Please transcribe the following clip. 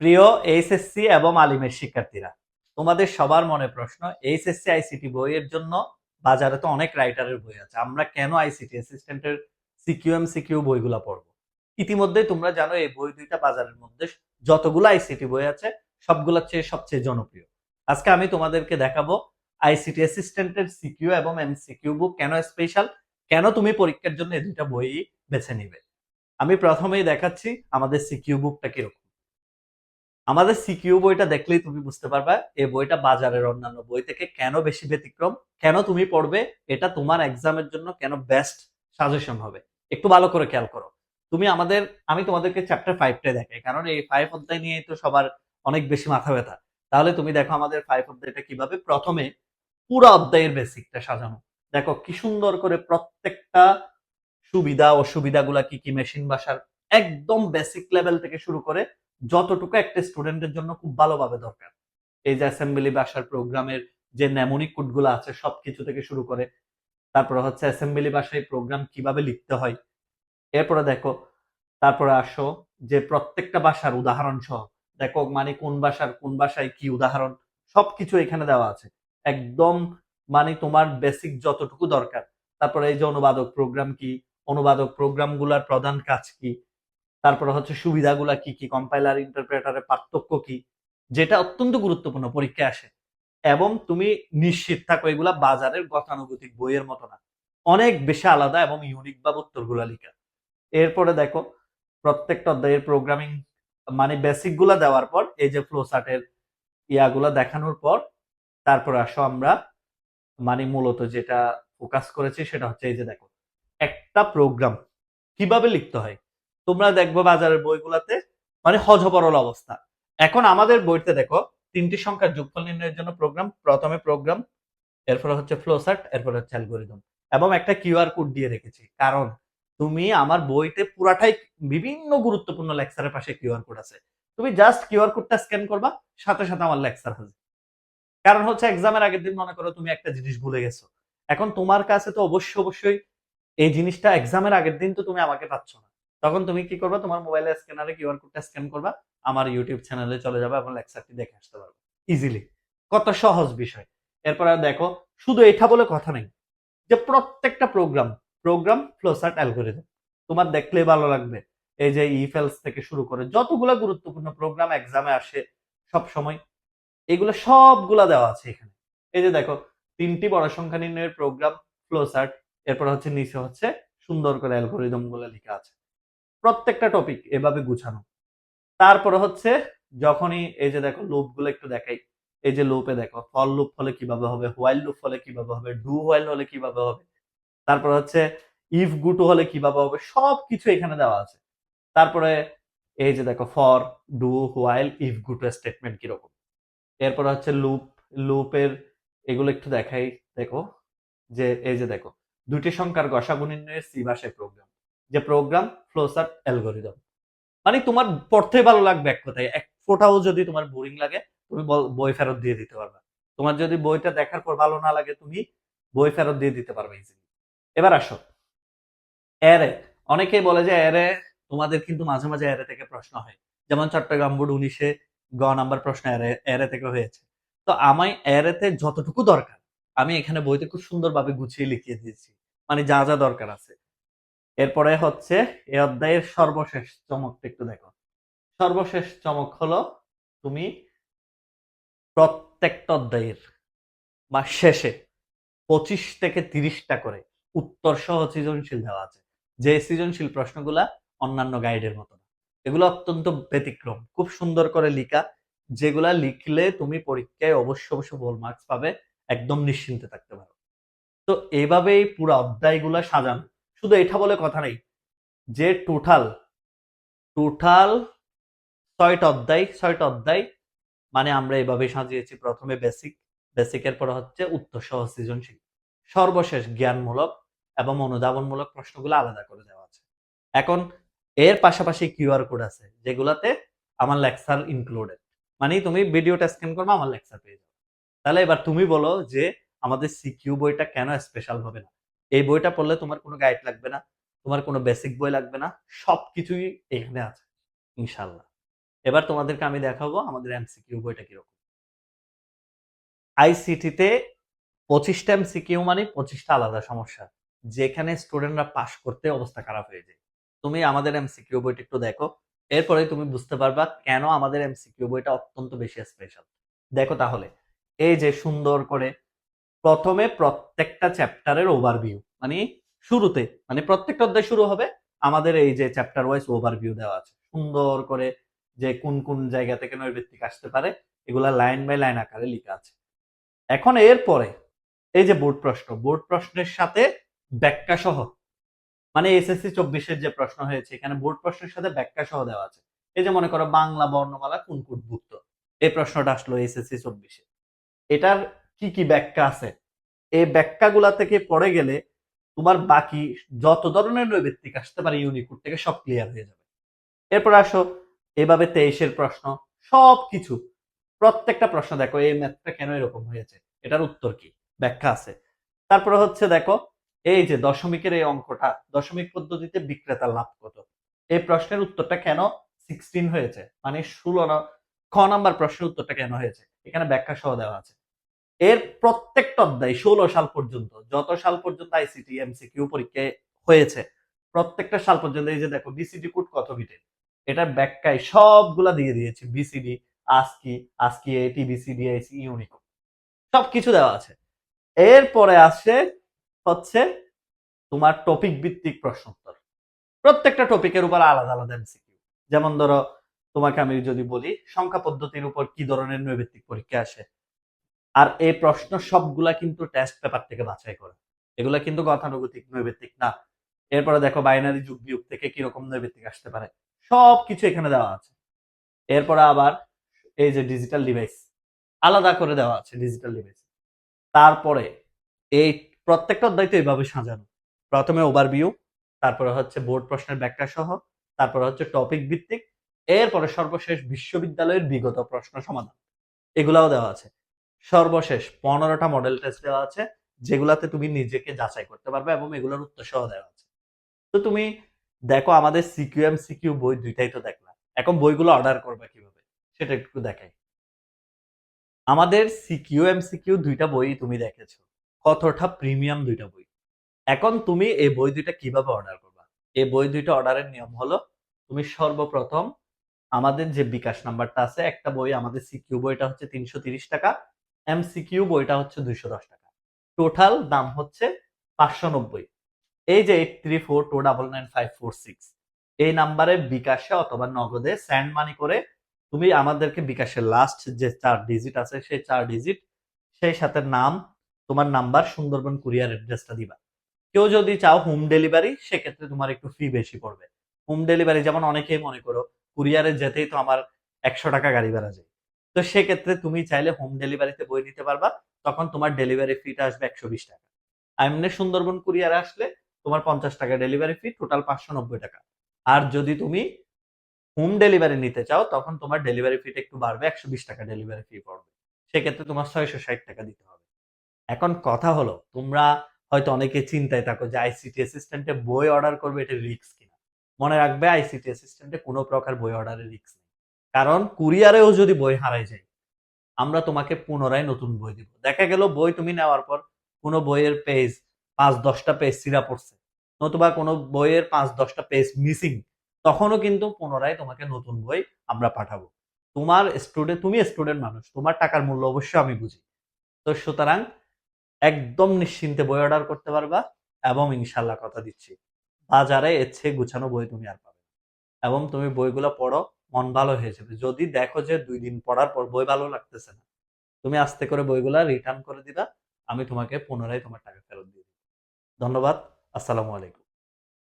প্রিয় এইচএসসি এবং আলিমের শিক্ষার্থীরা, তোমাদের সবার মনে প্রশ্ন, এইচএসসি, আইসিটি বইয়ের জন্য বাজারে তো অনেক রাইটারের বই আছে, আমরা কেন আইসিটি অ্যাসিস্ট্যান্টের সিকিউএম সিকিউ বইগুলা পড়ব? ইতিমধ্যে তোমরা জানো এই বই দুইটা বাজারের মধ্যে যতগুলো আইসিটি বই আছে, সবগুলোর চেয়ে সবচেয়ে জনপ্রিয়। আজকে আমি তোমাদেরকে দেখাবো আইসিটি অ্যাসিস্ট্যান্টের সিকিউ এবং এমসিকিউ বুক কেন স্পেশাল কেন তুমি পরীক্ষার জন্য এই দুইটা বই বেছে নিবে। আমি প্রথমেই দেখাচ্ছি আমাদের সিকিউ বুকটা কীরকম। আমাদের সিকিউ বইটা দেখলেই তুমি বুঝতে পারবে, এই বইটা বাজারের অন্যান্য বই থেকে কেন বেশি ব্যতিক্রম, কেন তুমি পড়বে, এটা তোমার এক্সামের জন্য কেন বেস্ট সাজেশন হবে। একটু ভালো করে খেয়াল করো। তুমি আমাদের, আমি তোমাদেরকে চ্যাপ্টার ফাইভটা দেখাই, কারণ এই ফাইভ অধ্যায় নিয়ে তো সবার অনেক বেশি মাথা ব্যথা। তাহলে তুমি দেখো আমাদের ফাইভ অধ্যায়টা কীভাবে প্রথমে পুরো অধ্যায়ের বেসিকটা সাজানো। দেখো কি সুন্দর করে প্রত্যেকটা সুবিধা, অসুবিধাগুলা কি কি মেশিন ভাষার একদম বেসিক লেভেল থেকে শুরু করে যতটুকু একটা স্টুডেন্টের জন্য খুব ভালোভাবে দরকার। এই যে অ্যাসেম্বলি ভাষার প্রোগ্রামের যে নেমনিক কোডগুলো আছে, সবকিছু থেকে শুরু করে, তারপর হচ্ছে অ্যাসেম্বলি ভাষায় প্রোগ্রাম কীভাবে লিখতে হয়, এরপরে দেখো, তারপরে আসো যে প্রত্যেকটা ভাষার উদাহরণ সহ, দেখো মানে কোন ভাষার কোন ভাষায় কি উদাহরণ, সবকিছু এখানে দেওয়া আছে। একদম মানে তোমার বেসিক যতটুকু দরকার। তারপরে এই যে অনুবাদক প্রোগ্রাম কি, অনুবাদক প্রোগ্রামগুলোর প্রধান কাজ কি তারপরে হচ্ছে সুবিধাগুলা কি কি কম্পাইলার ইন্টারপ্রেটারের পার্থক্য কি, যেটা অত্যন্ত গুরুত্বপূর্ণ, পরীক্ষায় আসে। এবং তুমি নিশ্চিত থাকো এগুলা বাজারের গতানুগতিক বইয়ের মতো না। অনেক বেশি আলাদা এবং ইউনিক ভাবে উত্তরগুলা লিখা। এরপরে দেখো, প্রত্যেকটা অধ্যায়ের প্রোগ্রামিং মানে বেসিকগুলা দেওয়ার পর, এই যে ফ্লো চার্টের ইয়াগুলা দেখানোর পর, তারপর আসো আমরা মানে মূলত যেটা ফোকাস করেছি সেটা হচ্ছে এই যে দেখো, একটা প্রোগ্রাম কীভাবে লিখতে হয়? তোমরা দেখব বাজারের বইগুলাতে মানে হজবরল অবস্থা। এখন আমাদের বইতে দেখো, তিনটি সংখ্যার যোগফল নির্ণয়ের জন্য প্রোগ্রাম প্রথমে প্রোগ্রাম এরপরে হচ্ছে ফ্লোসার্ট এরপরে হচ্ছে অ্যালগোরিদম এবং একটা কিউআর কোড দিয়ে রেখেছি। কারণ তুমি আমার বইতে পুরাটাই বিভিন্ন গুরুত্বপূর্ণ লেকচারের পাশে কিউআর কোড আছে। তুমি জাস্ট কিউআর কোডটা স্ক্যান করবা, সাথে সাথে আমার লেকচার হাজির কারণ হচ্ছে এক্সামের আগের দিন মনে করো তুমি একটা জিনিস ভুলে গেছো। এখন তোমার কাছে তো অবশ্যই অবশ্যই এই জিনিসটা এক্সামের আগের দিন তো তুমি আমাকে পাচ্ছ না। তখন তুমি কি করবা? তোমার মোবাইলে স্ক্যানারে কিউআর কোডটা স্ক্যান করবা, আমার ইউটিউব চ্যানেলে চলে যাবে এবং লেকচারটি দেখে আসতে পারবে। ইজিলি কত সহজ বিষয়। এরপর আর দেখো, শুধু এটা বলে কথা নেই, যে প্রত্যেকটা প্রোগ্রাম প্রোগ্রাম ফ্লোসার্ট অ্যালগোরিদম তোমার দেখলে ভালো লাগবে। এই যে ইফেলস থেকে শুরু করে যতগুলো গুরুত্বপূর্ণ প্রোগ্রাম এক্সামে আসে সব সময় এগুলো সবগুলা দেওয়া আছে এখানে। এই যে দেখো, তিনটি বড় সংখ্যা নির্ণয়ের প্রোগ্রাম ফ্লোসার্ট এরপর হচ্ছে নিচে হচ্ছে সুন্দর করে অ্যালগোরিদমগুলো লেখা আছে। প্রত্যেকটা টপিক এভাবে গুছানো। তারপরে হচ্ছে যখনই এই যে দেখো লুপগুলো একটু দেখাই, এই যে লুপে দেখো ফল লুপ হলে কীভাবে হবে হোয়াইল লুপ হলে কীভাবে হবে ডু হোয়াইল হলে কীভাবে হবে, তারপরে হচ্ছে ইফ গুটো হলে কীভাবে হবে সব কিছু এখানে দেওয়া আছে। তারপরে এই যে দেখো for do while if goto statement কীরকম। এরপরে হচ্ছে লুপ লুপের এগুলো একটু দেখাই, দেখো, যে এই যে দেখো দুটি সংখ্যার গসাগু নির্ণয়ের সি ভাষায় প্রোগ্রাম যে প্রোগ্রাম ফ্লোসার্ট অ্যালগোরিদম মানে তোমার পড়তে ভালো লাগবে এক কথায়। এক ফোটাও যদি তোমার বোরিং লাগে, তুমি বই ফেরত দিয়ে দিতে পারবে। তোমার যদি বইটা দেখার পর ভালো না লাগে, তুমি বই ফেরত দিয়ে দিতে পারবে ইজিলি এবার আসো। এরে অনেকেই বলে যে এরে তোমাদের কিন্তু মাঝে মাঝে এরে থেকে প্রশ্ন হয়। যেমন চট্টগ্রাম বোর্ড উনিশে গ নাম্বার প্রশ্ন এরে এরে থেকে হয়েছে। তো আমায় এরেতে যতটুকু দরকার, আমি এখানে বইতে খুব সুন্দরভাবে গুছিয়ে লিখিয়ে দিয়েছি। মানে যা যা দরকার আছে। এরপরে হচ্ছে এই অধ্যায়ের সর্বশেষ চমকটা একটু দেখো। সর্বশেষ চমক হলো তুমি প্রত্যেকটা অধ্যায়ের বা শেষে পঁচিশ থেকে তিরিশটা করে উত্তর সহ সৃজনশীল দেওয়া আছে। যে সৃজনশীল প্রশ্নগুলা অন্যান্য গাইডের মতো। এগুলো অত্যন্ত ব্যতিক্রম। খুব সুন্দর করে লিখা। যেগুলা লিখলে তুমি পরীক্ষায় অবশ্য অবশ্য ভুল মার্কস পাবে। একদম নিশ্চিন্তে থাকতে পারো। তো এইভাবেই পুরো অধ্যায়গুলা সাজানো। শুধু এটা বলে কথা নেই, যে টোটাল টোটাল ছয়টা অধ্যায় ছয়টা অধ্যায় মানে আমরা এভাবে সাজিয়েছি। প্রথমে বেসিক বেসিকের পর হচ্ছে উত্তর সহ সৃজনশীল। সর্বশেষ জ্ঞানমূলক এবং অনুধাবনমূলক প্রশ্নগুলো আলাদা করে দেওয়া আছে। এখন এর পাশাপাশি কিউআর কোড আছে, যেগুলাতে আমার লেকচার ইনক্লুডেড মানে তুমি ভিডিওটা স্ক্যান করবে, আমার লেকচার পেয়ে যাবে। তাহলে এবার তুমি বলো যে আমাদের সিকিউ বইটা কেন স্পেশাল হবে না? এই বইটা পড়লে তোমার কোনো গাইড লাগবে না, তোমার কোনো বেসিক বই লাগবে না, সবকিছুই এখানে আছে ইনশাল্লাহ এবার তোমাদেরকে আমি দেখাবো আমাদের এমসিকিউ বইটা কীরকম। আইসিটিতে পঁচিশটা এমসিকিউ মানে পঁচিশটা আলাদা সমস্যা, যেখানে স্টুডেন্টরা পাশ করতে অবস্থা খারাপ হয়ে যায়। তুমি আমাদের এমসিকিউ বইটা একটু দেখো, এরপরে তুমি বুঝতে পারবা কেন আমাদের এমসিকিউ বইটা অত্যন্ত বেশি স্পেশাল দেখো তাহলে, এই যে সুন্দর করে প্রথমে প্রত্যেকটা চ্যাপ্টারের ওভারভিউ মানে শুরুতে মানে প্রত্যেকটা অধ্যায় শুরু হবে আমাদের এই যে চ্যাপ্টার ওয়াইজ ওভারভিউ দেওয়া আছে। সুন্দর করে যে কোন কোন জায়গা থেকে নৈবেত্তিক আসতে পারে, এগুলা লাইন বাই লাইন আকারে লেখা আছে। এখন এরপরে, এই যে বোর্ড প্রশ্ন, বোর্ড প্রশ্নের সাথে ব্যাখ্যা সহ মানে এসএসসি চব্বিশের যে প্রশ্ন হয়েছে, এখানে বোর্ড প্রশ্নের সাথে ব্যাখ্যা সহ দেওয়া আছে। এই যে মনে করো বাংলা বর্ণমালা কোন ভুক্ত এই প্রশ্নটা আসলো এসএসসি চব্বিশে। এটার কি কি ব্যাখ্যা আছে? এই ব্যাখ্যাগুলা থেকে পড়ে গেলে তোমার বাকি যত ধরনের নৈবেত্তিক আসতে পারে ইউনিকোড থেকে সব ক্লিয়ার হয়ে যাবে। এরপর আসো, এভাবে তেইশের প্রশ্ন সব কিছু প্রত্যেকটা প্রশ্ন দেখো, এই ম্যাথটা কেন এরকম হয়েছে? এটার উত্তর কি? ব্যাখ্যা আছে। তারপরে হচ্ছে দেখো, এই যে দশমিকের এই অঙ্কটা, দশমিক পদ্ধতিতে বিক্রেতার লাভ কত? এই প্রশ্নের উত্তরটা কেন সিক্সটিন হয়েছে? মানে ষোলো খ নাম্বার প্রশ্নের উত্তরটা কেন হয়েছে? এখানে ব্যাখ্যা সহ দেওয়া আছে। এর প্রত্যেকটা অধ্যায় ষোলো সাল পর্যন্ত, যত সাল পর্যন্ত আইসিটি এমসিকিউ পরীক্ষায় হয়েছে, প্রত্যেকটা সাল পর্যন্ত, এই যে দেখো বিসিডি কোড কত বিটে? এটার ব্যাখ্যায় সবগুলা দিয়ে দিয়েছি বিসিডি আস্কি আস্কি এটি বিসিডি আইসি ইউনিকোড সবকিছু দেওয়া আছে। এরপরে আসে হচ্ছে তোমার টপিক ভিত্তিক প্রশ্ন উত্তর প্রত্যেকটা টপিকের উপর আলাদা আলাদা এমসিকিউ যেমন ধরো, তোমাকে আমি যদি বলি, সংখ্যা পদ্ধতির উপর কি ধরনের নৈবেত্তিক পরীক্ষা আসে? আর এই প্রশ্ন সবগুলা কিন্তু টেস্ট পেপার থেকে বাছাই করা। এগুলা কিন্তু গতানুগতিক, নৈবেত্তিক না। এরপরে দেখো বাইনারি যুগ বিয়োগ থেকে কীরকম নৈবেত্তিক আসতে পারে। সব কিছু এখানে দেওয়া আছে। এরপরে আবার এই যে ডিজিটাল ডিভাইস আলাদা করে দেওয়া আছে ডিজিটাল ডিভাইস তারপরে এই প্রত্যেকটা অধ্যায় তো এইভাবে সাজানো। প্রথমে ওভারভিউ তারপরে হচ্ছে বোর্ড প্রশ্নের ব্যাখ্যা সহ, তারপরে হচ্ছে টপিক ভিত্তিক, এরপরে সর্বশেষ বিশ্ববিদ্যালয়ের বিগত প্রশ্ন সমাধান। এগুলাও দেওয়া আছে। সর্বশেষ পনেরোটা মডেল টেস্ট দেওয়া আছে, যেগুলাতে তুমি নিজেকে যাচাই করতে পারবে এবং এগুলোর উত্তর সহ দেওয়া আছে। তো তুমি দেখো আমাদের সিকিউ এম সিকিউ বই দুইটাই তো দেখলাম এখন বইগুলো অর্ডার করবে কীভাবে? সেটা একটু দেখাই। আমাদের সিকিউ এম সিকিউ দুইটা বই তুমি দেখেছ। কতটা প্রিমিয়াম দুইটা বই। এখন তুমি এই বই দুইটা কীভাবে অর্ডার করবা? এই বই দুইটা অর্ডারের নিয়ম হলো, তুমি সর্বপ্রথম আমাদের যে বিকাশ নাম্বারটা আছে, একটা বই আমাদের সিকিউ বইটা হচ্ছে তিনশো তিরিশ টাকা এমসিকিউ বইটা হচ্ছে দুইশো দশ টাকা। টোটাল দাম হচ্ছে পাঁচশো নব্বই। এই যে eight three four two double nine five four six এই নাম্বারে বিকাশে অথবা নগদে স্যান্ড মানি করে তুমি আমাদেরকে বিকাশের লাস্ট যে চার ডিজিট আছে, সেই চার ডিজিট সেই সাথে নাম, তোমার নাম্বার, সুন্দরবন কুরিয়ার অ্যাড্রেসটা দিবা। কেউ যদি চাও হোম ডেলিভারি সেক্ষেত্রে তোমার একটু ফি বেশি পড়বে। হোম ডেলিভারি যেমন অনেকেই মনে করো কুরিয়ারে যেতেই তো আমার একশো টাকা গাড়ি ভাড়া যায়। তো সেক্ষেত্রে তুমি চাইলে হোম ডেলিভারিতে বই নিতে পারবা। তখন তোমার ডেলিভারি ফিটা আসবে একশো বিশ টাকা। এমনি সুন্দরবন কুরিয়ারে আসলে তোমার পঞ্চাশ টাকা ডেলিভারি ফি টোটাল পাঁচশো নব্বই টাকা। আর যদি তুমি হোম ডেলিভারি নিতে চাও, তখন তোমার ডেলিভারি ফিটা একটু বাড়বে, একশো বিশ টাকা ডেলিভারি ফি পড়বে। সেক্ষেত্রে তোমার ছয়শো ষাট টাকা দিতে হবে। এখন কথা হলো, তোমরা হয়তো অনেকে চিন্তায় থাকো যে আইসিটি অ্যাসিস্ট্যান্টে বই অর্ডার করবে, এটা রিস্ক কিনা? মনে রাখবে আইসিটি অ্যাসিস্ট্যান্টে কোনো প্রকার বই অর্ডারের নেই। কারণ কুরিয়ারেও যদি বই হারাই যায়, আমরা তোমাকে পুনরায় নতুন বই দিব। দেখা গেল বই তুমি নেওয়ার পর কোনো বইয়ের পেজ পাঁচ দশটা পেজ সিরা পড়ছে, নতুবা কোনো বইয়ের পাঁচ দশটা পেজ মিসিং তখনও কিন্তু পুনরায় তোমাকে নতুন বই আমরা পাঠাবো। তোমার স্টুডেন্ট তুমি স্টুডেন্ট মানুষ, তোমার টাকার মূল্য অবশ্যই আমি বুঝি। তো সুতরাং একদম নিশ্চিন্তে বই অর্ডার করতে পারবা এবং ইনশাল্লাহ কথা দিচ্ছি। বাজারে এর চেয়ে গুছানো বই তুমি আর পাবে এবং তুমি বইগুলো পড়ো মন ভালো হয়ে যাবে। যদি দেখো যে দুই দিন পড়ার পর বই ভালো লাগতেছে না, তুমি আস্তে করে বইগুলা রিটার্ন করে দিবা, আমি তোমাকে পুনরায় তোমার টাকা ফেরত দিয়ে দিব। ধন্যবাদ, আসসালামু আলাইকুম।